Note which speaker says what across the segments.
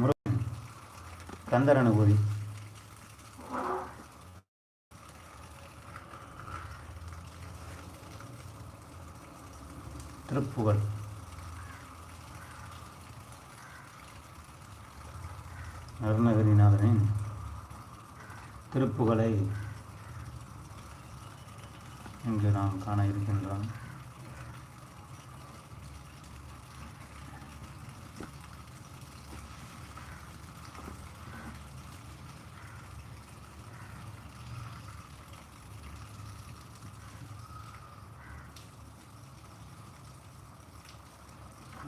Speaker 1: முருகன் கந்தர் அனுபூதி திருப்புகழ். அருணகிரிநாதனின் திருப்புகளை இங்கு நாம் காண இருக்கின்றோம்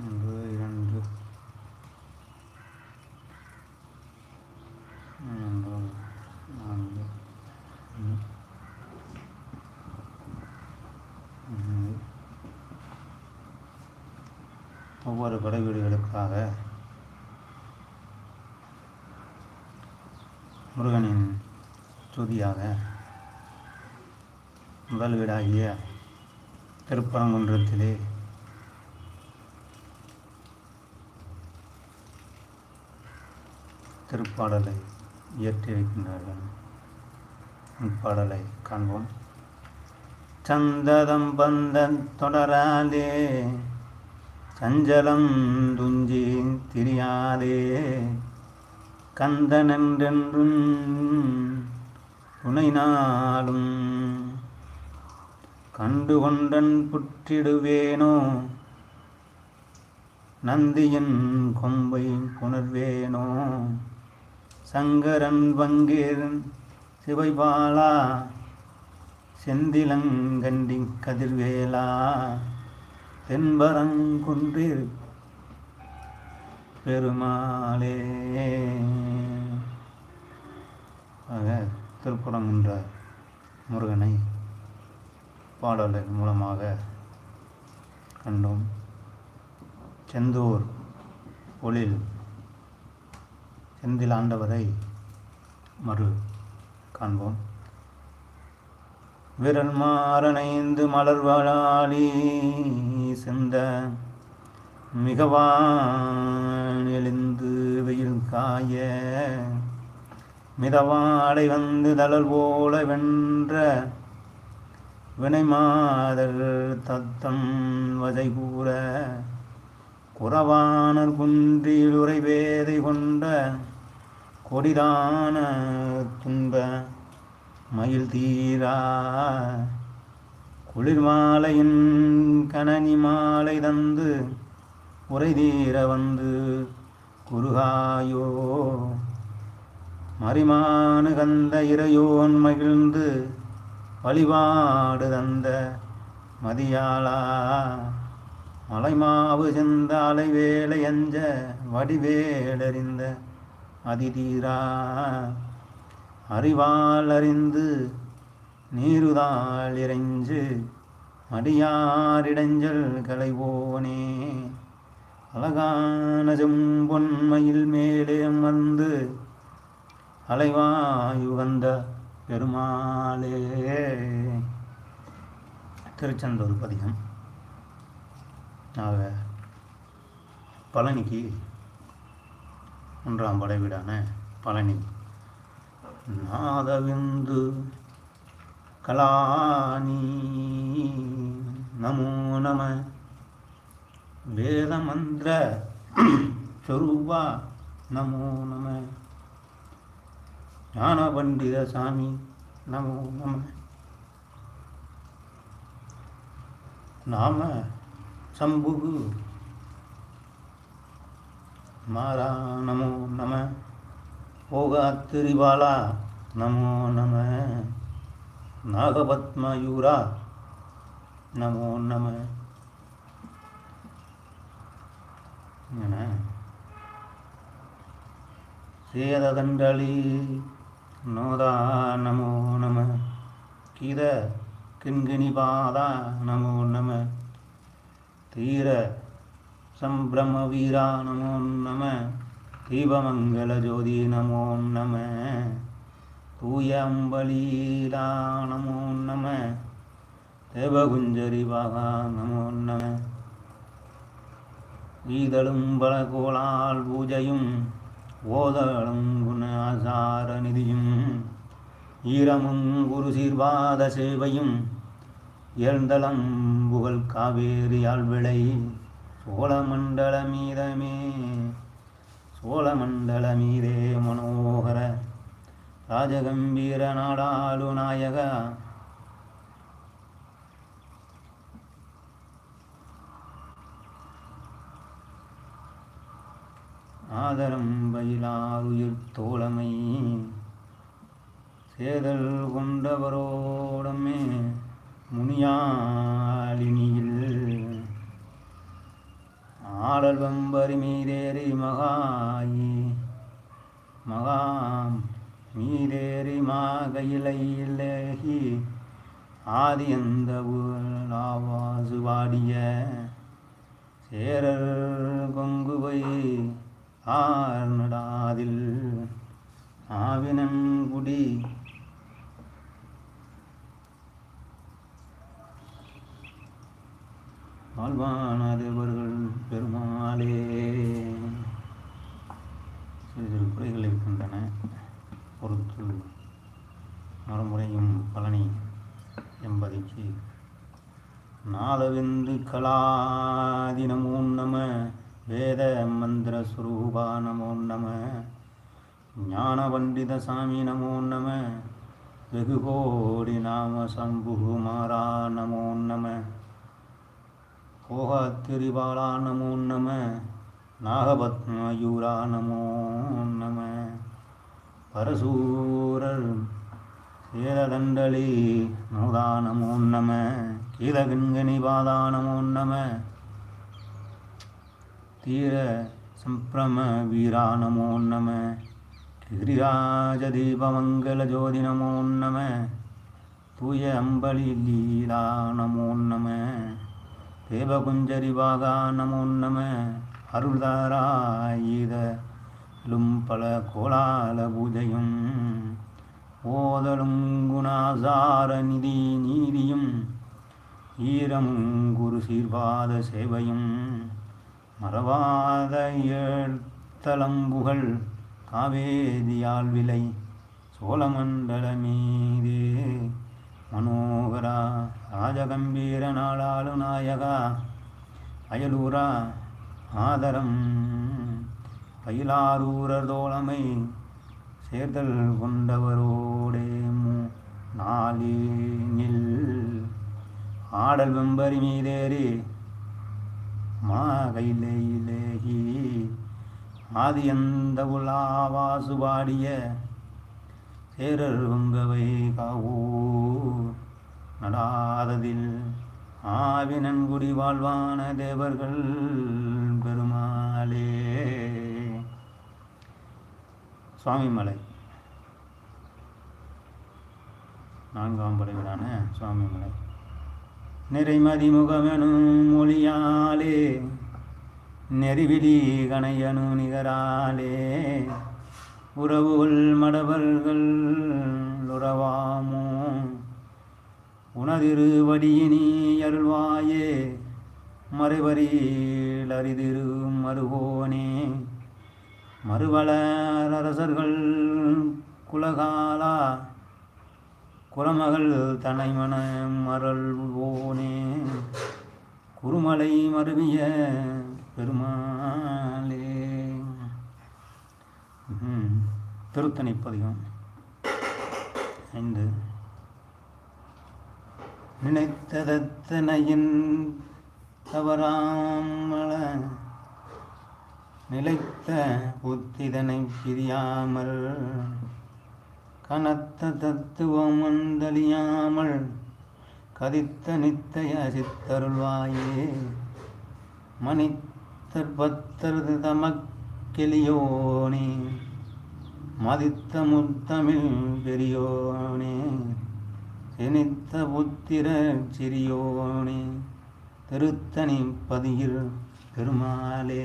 Speaker 1: ஒன்று இரண்டு மூன்று நான்கு ஐந்து, ஆறு. ஒவ்வொரு படைவீடுகளுக்காக முருகனின் துதியாக முதல் வீடாகிய திருப்பரங்குன்றத்திலே திருப்பாடலை இயற்றியிருக்கின்றார்கள். பாடலை காண்போம். சந்ததம் பந்தன் தொடராதே சஞ்சலம் துஞ்சி திரியாதே. கந்தனென்றென்றும் துணை நாளும் கண்டு கொண்டன் புற்றிடுவேனோ? நந்தியின் கொம்பை புணர்வேனோ? சங்கரன் பங்கீர் சிவைபாலா செந்திலங்கண்டி கதிர்வேலா. தென்பரங்குன்றில் பெருமாளே. ஆக திருப்புறம் என்ற முருகனை பாடலின் மூலமாக கண்டோம். செந்தூர் ஒளில் செந்தில் ஆண்டவரை மறு காண்போம். விரல் மாறனைந்து மலர்வளாளி சிந்த மிகவான் எழுந்து வெயில் காய மிதவாடை வந்து தளல் போல வென்ற வினைமாதல் தத்தம் வதை கூற குறவானர் குன்றில் உரைவேதை கொண்ட கொடிதான துன்ப மயில் தீரா. குளிர் மாலையின் கனனி மாலை தந்து உரை தீர வந்து குருகாயோ. மறிமானு கந்த இறையோன் மகிழ்ந்து வழிபாடு தந்த மதியாளா. மலைமாவு செந்த அலைவேலை அஞ்ச வடிவேலறிந்த அதிதீரா. அறிவால் அறிந்து நீருதால் இறைஞ்சு மடியாரிடஞ்சல் களைவோனே. அழகான செம்பொன்மையில் மேலே வந்து அலைவாயுகந்த பெருமாளே. திருச்செந்தூர் பதிகம். ஆக பழனிக்கு ஒன்றாம் படை வீடான பழனி. நாதவிந்து கலானி நமோ நம. வேதமந்திர சொரூபா. நமோ நம. ஞான பண்டித சாமி. நமோ நம. நாம சம்புகு. மாறா நமோ நம. ஓகா திரிபாலா நமோ நம. நாகபத்மயூரா. நமோ நம. என சேததண்டளி நோதா நமோ நம. கீத கிண்கிணிபாதா. நமோ நம. தீர சம்பிரம வீரா நமோ நம. தீபமங்கல ஜோதி நமோ நம. தூய அம்பலீலா நமோ. நம தேவகுஞ்சரி பாகா நமோ நம. ஈதலும் பல கோளால் பூஜையும் ஓதலும் குண ஆசார நிதியும் ஈரமும் குரு சீர்வாத சேவையும் எழுந்தளம் புகழ் காவேரியால் விளை சோழமண்டல மீதமே. சோழமண்டல மீதே மனோகர ராஜகம்பீர நாடாளு நாயக. ஆதரம் பயிலாருயிர் தோழமை. சேதல் கொண்டவரோடமே முனியாளினியில் ஆடல் வம்பரி மீதேறி மகாயி. மகாம் மீதேறி மாகையிலையிலேகி ஆதி எந்த ஊர் வாடிய. சேரர் கொங்குவை ஆர்நடாதில் ஆவினங்குடி வாழ்வானதேவர்கள் பெருமாளே. சிறு சிறு குறைகள் இருக்கின்றன. பொறுத்து மறுமுறையும் பழனி என்பதைக்கு. நாலவிந்து கலாதி நமோ நம வேத மந்திர சுரூபா நமோ நம ஞான பண்டித சாமி நமோ நம வெகு கோடி நாம சம்புகுமாரா நமோ நம. போகத்திரிபாலா நமோ நம? நாகபத்மயூரா நமோ நம. பரசூரர் சேரதண்டலி நோதா நமோ நம. கீதகண்கணி பாதா நமோ நம. தீர சம்பிரம வீரா நமோ நம. கிரிராஜதீபமங்கலஜோதி நமோ நம. தூய அம்பலி லீலா நமோ நம. தேவகுஞ்சரி வாகா நமோ நம அருள்தாராயுதலும் பல கோலால பூஜையும் ஓதலும் குணாசார நிதி நீதியும் ஈரமும் குரு சீர்வாத சேவையும் மறவாத ஏழ்த்தலம்புகள் காவேதியால் விலை சோழமண்டலமே மீதே மனோகரா ராஜகம்பீர நாளாளு நாயகா அயலூரா ஆதரம் பயிலாரூரர் தோழமை சேர்தல் கொண்டவரோடே நாளில் ஆடல் வெம்பரி மீதேறி மாகையிலேகி ஆதியந்த உலாவாசு பாடிய சேரர் உங்கவை காவோ நடாததில் ஆவினன்குடி வாழ்வான தேவர்கள் பெருமாளே. சுவாமிமலை. நான்காம் படைவிடான சுவாமிமலை. நிறைமதி முகமெனும் மொழியாலே நெறிவிலி கணையனு நிகராலே உறவுகள் மடவர்கள் உறவாமோ உனதிரு வடியினி அருள்வாயே மறைவரில் அரிதிரு மறுவோனே மறுவளர் அரசர்கள் குலகாலா குலமகள் தனைமன மரள்வோனே குருமலை மருவிய பெருமாளே. திருத்தணி பதிகம் ஐந்து. நினைத்ததத்தனையின் தவறாமல நிலைத்த புத்திதனை பிரியாமல் கனத்த தத்துவம் அந்தழியாமல் கதித்த நித்தய சித்தருள்வாயே மனித்தர் பத்தர் தமக்கெளியோனே மதித்த முத்தமிழ் பெரியோனே. எனித்த புத்திர சிறியோனே திருத்தணி பதியில் பெருமாளே.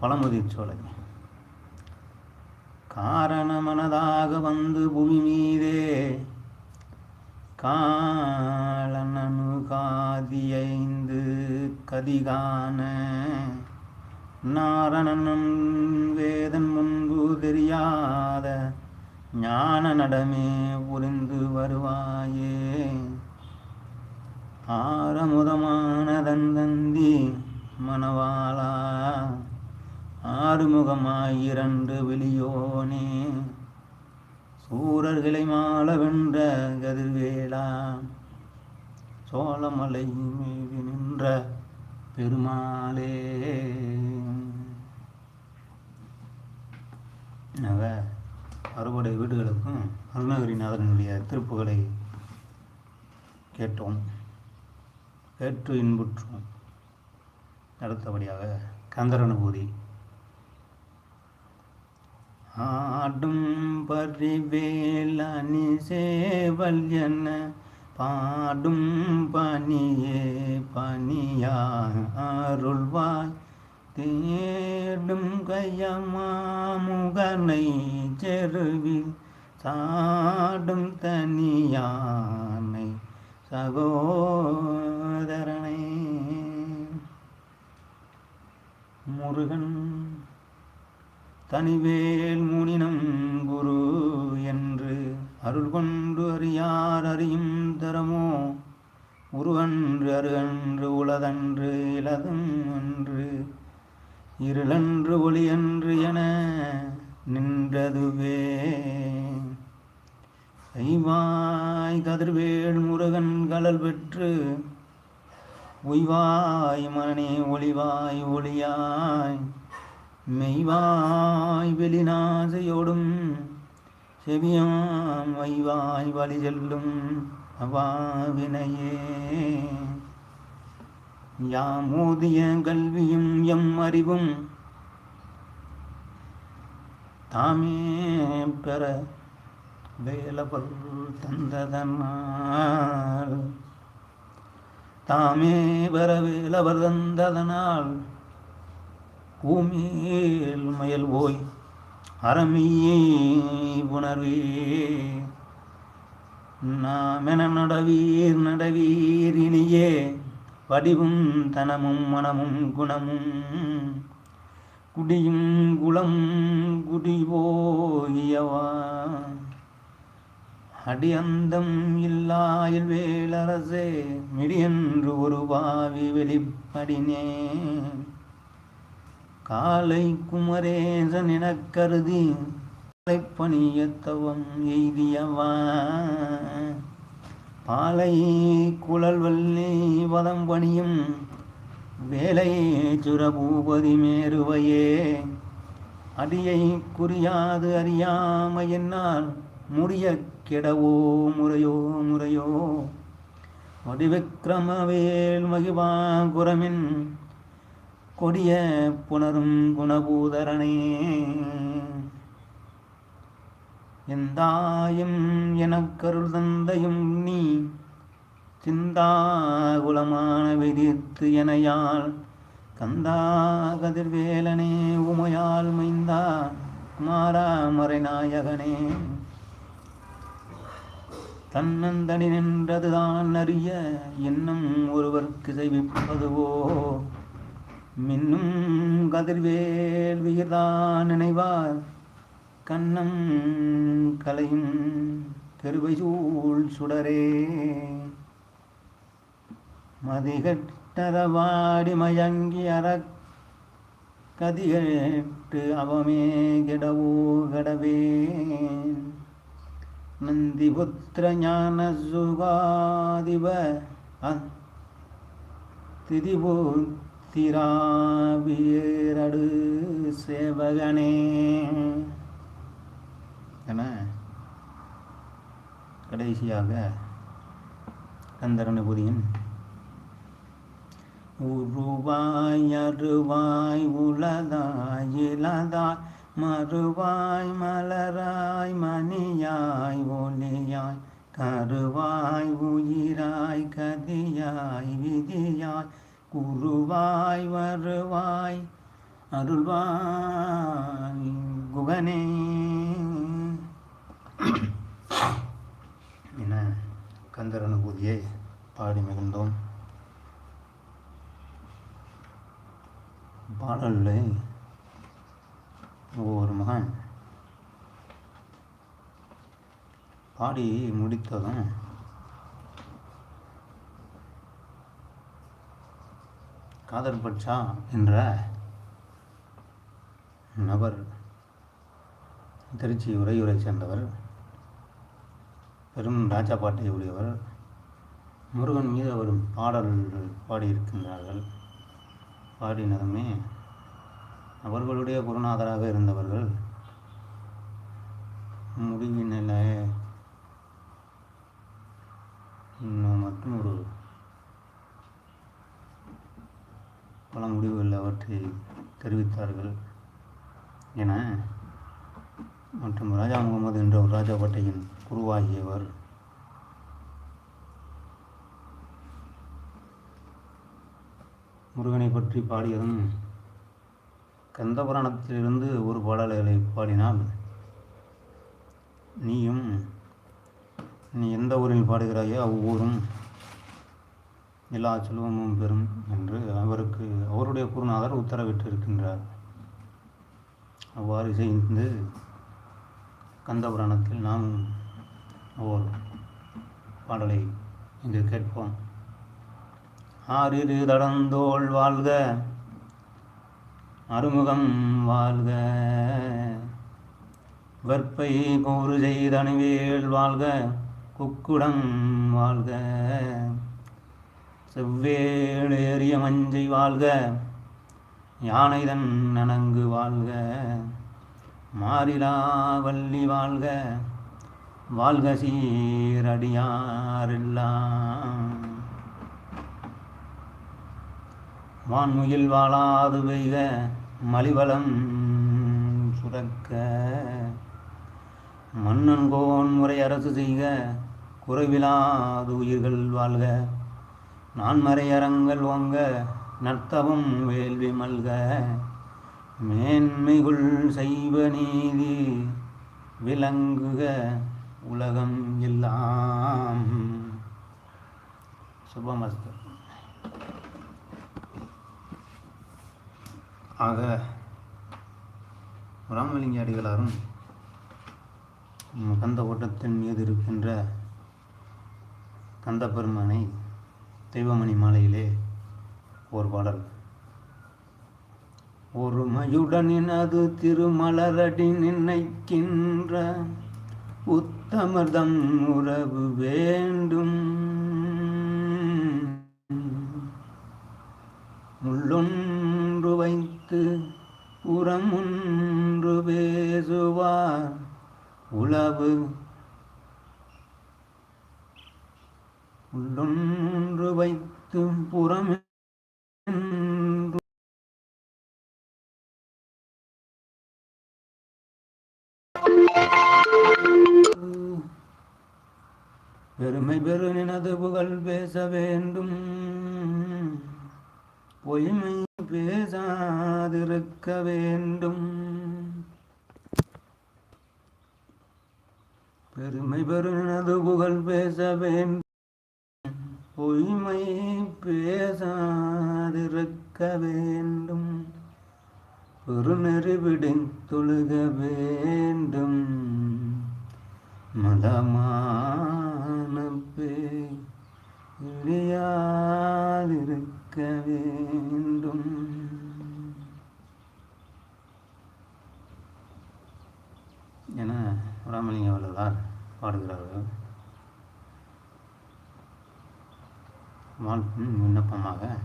Speaker 1: பழமுதிர் சோலை. காரணமனதாக வந்து புவி மீதே காலனனுகாதியைந்து கதிகான நாரணனும் வேதன் முன்பு தெரியாத ஞான நடமே புரிந்து வருவாயே. ஆரமுதமானதந்தந்தி மணவாளா ஆறுமுகமாயிரண்டு வெளியோனே. சூரர்களை மாள வென்ற கதிர்வேளா சோழமலை மீது நின்ற பெருமாளே. அறுபடை வீடுகளுக்கும் அருணகிரிநாதனுடைய திருப்புகளை கேட்டோம். கேட்டு இன்புற்றோம் அடுத்தபடியாக கந்தரனுபூதி. ஆடும் பரிவேலி சேவல் என்ன பாடும் பனியே பனியா அருள்வாய். தேடும் கையமாமுகனை செருவில் சாடும் தனியானை சகோதரனை. முருகன் தனிவேல் முனினம் குரு என்று அருள் கொண்டு அறியார் அறியும் தரமோ? உருவன்று அருகன்று உளதன்று இளதும் அன்று இருளன்று ஒளியன்று என நின்றதுவே. ஐவாய் கதிர்வேள் முருகன் கலல் பெற்று உய்வாய் மனே ஒளிவாய் ஒளியாய் மெய்வாய் வெளிநாசையோடும் செவியாம் வைவாய் வழி செல்லும் அவாவினையே. யாமோதிய கல்வியும் எம் அறிவும் தாமே பெற வேலவர் தந்ததனால். தாமே பெற வேலவர் தந்ததனால் பூமியில் மயல் ஓய் அறமையே உணர்வே. நாமென நடவீர் நடவீர் இனியே வடிவும் தனமும் மனமும் குணமும். குடியும் குளம் குடிபோகியவா அடியந்தம் இல்லாயில் வேலரசே மிடியன்று ஒரு பாவி வெளிப்படினே. காலை குமரேசன் எனக் கருதி பணியத்தவம் எய்தியவா. பாலை குழல் வல்லி வதம் பணியும் வேலை சுரபூபதி மேருவையே. அடியை குறியாது அறியாம என்னால் முடிய கெடவோ முறையோ முறையோ. வடிவிக்கிரமவேல் மகிபாங்குரமின் கொடிய புணரும் குணபூதரனே. எந்தாயும் எனக்கருள் தந்தையும் நீ சிந்தாகுலமான விதித்து எனையால் கந்தா கதிர்வேலனே உமையால் மைந்தா குமாரா மறைநாயகனே. தன்னந்தனி நின்றதுதான் அறிய இன்னும் ஒருவர்க்கு செய்விப்பதுவோ மின்னும் கதிர்வேல் விகிர்தான் நினைவார் கண்ணம் கலையும் கருவைசூழ் சுடரே. மதிகட்டரவாடி மயங்கி அற கதிகட்டு அவமே கெடவோ கெடவேன் நந்திபுத்திர ஞான சுகாதிப திதிபுத்திராவியரடு சேவகனே. என கடைசியாக கந்தரனுபுதியின் உருவாய் அருவாய் உலதாய் இலதாய் மறுவாய் மலராய் மணியாய் ஒளியாய் கருவாய் உயிராய் கதியாய் விதியாய் குருவாய் வருவாய் அருள்வாய் குகனே. என கந்தர் அனுபூதியை பாடி மகிழ்ந்தோம் பாடலில் ஒவ்வொரு மகன் பாடி முடித்ததும் காதல் பட்சா என்ற நபர் திருச்சி உறையூரை சேர்ந்தவர் பெரும் ராஜா பாட்டை உடையவர் முருகன் மீது அவர் பாடல்கள் பாடியிருக்கின்றார்கள். பாடினதுமே அவர்களுடைய குருநாதராக இருந்தவர்கள் முடிவினில இன்னும் மற்றும் ஒரு பல முடிவுகள் அவற்றை தெரிவித்தார்கள் என மற்றும் ராஜா முகமது என்ற ஒரு ராஜாபட்டையின் குருவாகியவர். முருகனை பற்றி பாடியதும் கந்தபுராணத்திலிருந்து ஒரு பாடல்களை பாடினால் நீயும் நீ எந்த ஊரில் பாடுகிறாயோ அவ்வூரும் எல்லா செல்வமும் பெறும் என்று அவருக்கு அவருடைய குருநாதர் உத்தரவிட்டிருக்கின்றார். அவ்வாறு செய்து கந்தபுராணத்தில் நாம் ஓர் பாடலை இங்கு கேட்போம். ஆறிரு தடந்தோள் வாழ்க அறுமுகம் வாழ்க. வெற்பை கூறு செய்தணுவேல் வாழ்க குக்குடம் வாழ்க. செவ்வேள் ஏறிய மஞ்சை வாழ்க யானைதன் நனங்கு வாழ்க. மாறிலா வள்ளி வாழ்க வாழ்க சீரடியாரெல்லாம். வான்முயில் வாழாது பெய்க மலிவளம் சுரக்க. மன்னன் கோன் முறை அரசு செய்க குறைவிலாது உயிர்கள் வாழ்க. நான் அறங்கள் ஓங்க நர்த்தவம் வேள்வி மல்க. மேன்மைகுள் செய்வ நீதி விளங்குக உலகம் எல்லாம். சுபமஸ்து. ஆக ராமலிங்க அடிகளாரும் கந்த ஓட்டத்தின் மீது இருக்கின்ற கந்த பெருமானை தெய்வமணி மாலையிலே ஒரு பாடல் ஒருமையுடனினது திருமலரடி நினைக்கின்ற உத்தமர்தம் உறவு வேண்டும். முள்ளொன்று வைத்து புறமுன்று பேசுவார் உளவு. உள்ளொன்று வைத்து புறம் பெருமை பெரு நினது புகழ் பேச வேண்டும். பொய்மை பேசாதிருக்க வேண்டும். பெருமை பெரு நினது புகழ் பேச வேண்டும். பொய்மை பேசாதிருக்க வேண்டும். பெருநெறி தொழுக வேண்டும். மதமான பேழியாதிருக்க வேண்டும். என ராமலிங்க வள்ளலார் பாடுகிறார்கள். வாழ்வின் விண்ணப்பமாக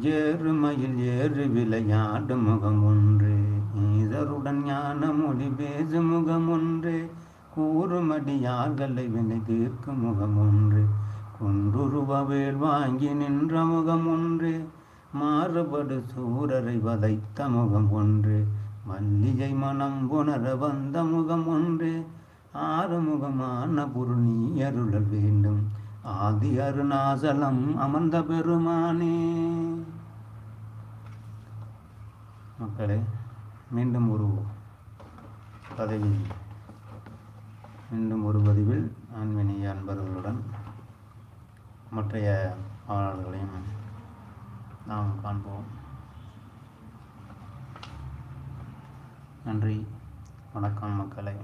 Speaker 1: ஏறுமையில் ஏறு விளையாடு முகம் ஒன்று ஈதருடன் ஞான மொழி பேசு முகம் ஒன்று கூறுமடியார்களை வினை தீர்க்கும் முகம் ஒன்று குன்றுருவ வேல் வாங்கி நின்ற முகம் ஒன்று மாறுபடு சூரரை வதைத்த முகம் ஒன்று மல்லிகை மனம் புணர வந்த முகம் ஒன்று ஆறுமுகமான பொருள் நீ அருளல் வேண்டும். ஆதி அருணாசலம் அமர்ந்த பெருமானே. மக்களே மீண்டும் ஒரு கதையில் மீண்டும் ஒரு பதிவில் ஆன்மீனிய அன்பர்களுடன் மற்றைய பாடல்களையும் நாம் காண்போம். நன்றி. வணக்கம் மக்களை.